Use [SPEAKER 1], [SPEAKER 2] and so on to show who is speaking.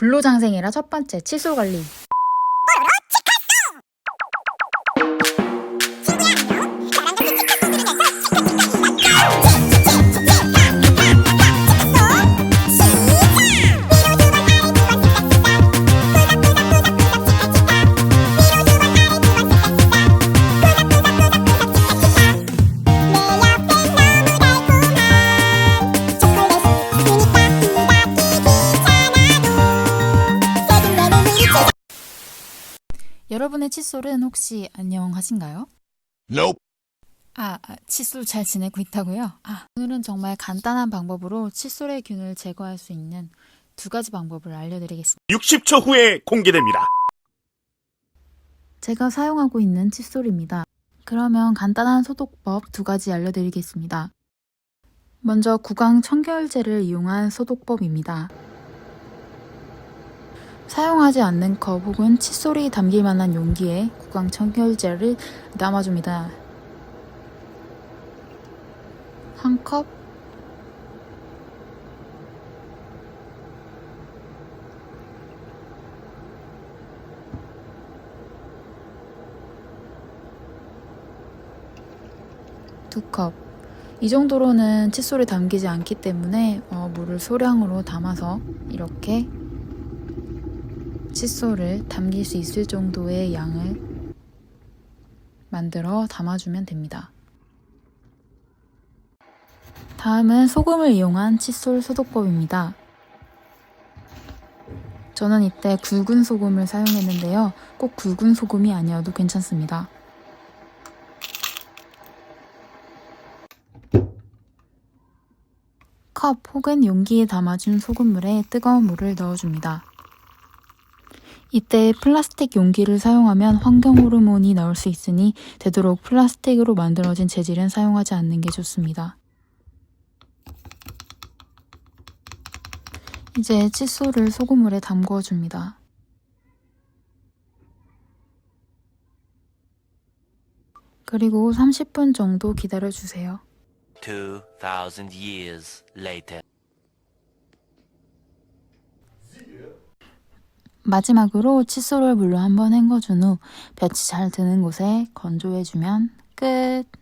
[SPEAKER 1] 불로장생이라 첫 번째 칫솔 관리. 여러분의 칫솔은 혹시 안녕하신가요?
[SPEAKER 2] Nope.
[SPEAKER 1] 아, 아, 칫솔 잘 지내고 있다고요? 아, 오늘은 정말 간단한 방법으로 칫솔의 균을 제거할 수 있는 두 가지 방법을 알려드리겠습니다.
[SPEAKER 2] 60초 후에 공개됩니다.
[SPEAKER 1] 제가 사용하고 있는 칫솔입니다. 그러면 간단한 소독법 두 가지 알려드리겠습니다. 먼저 구강 청결제를 이용한 소독법입니다. 사용하지 않는 컵 혹은 칫솔이 담길 만한 용기에 구강 청결제를 담아줍니다. 한 컵, 두 컵. 이 정도로는 칫솔에 담기지 않기 때문에 어, 물을 소량으로 담아서 이렇게 칫솔을 담길 수 있을 정도의 양을 만들어 담아주면 됩니다. 다음은 소금을 이용한 칫솔 소독법입니다. 저는 이때 굵은 소금을 사용했는데요. 꼭 굵은 소금이 아니어도 괜찮습니다. 컵 혹은 용기에 담아준 소금물에 뜨거운 물을 넣어줍니다. 이때 플라스틱 용기를 사용하면 환경 호르몬이 나올 수 있으니 되도록 플라스틱으로 만들어진 재질은 사용하지 않는 게 좋습니다. 이제 칫솔을 소금물에 담궈 줍니다. 그리고 30분 정도 기다려 주세요.
[SPEAKER 3] 2,000 years later.
[SPEAKER 1] 마지막으로 칫솔을 물로 한번 헹궈준 후 볕이 잘 드는 곳에 건조해주면 끝!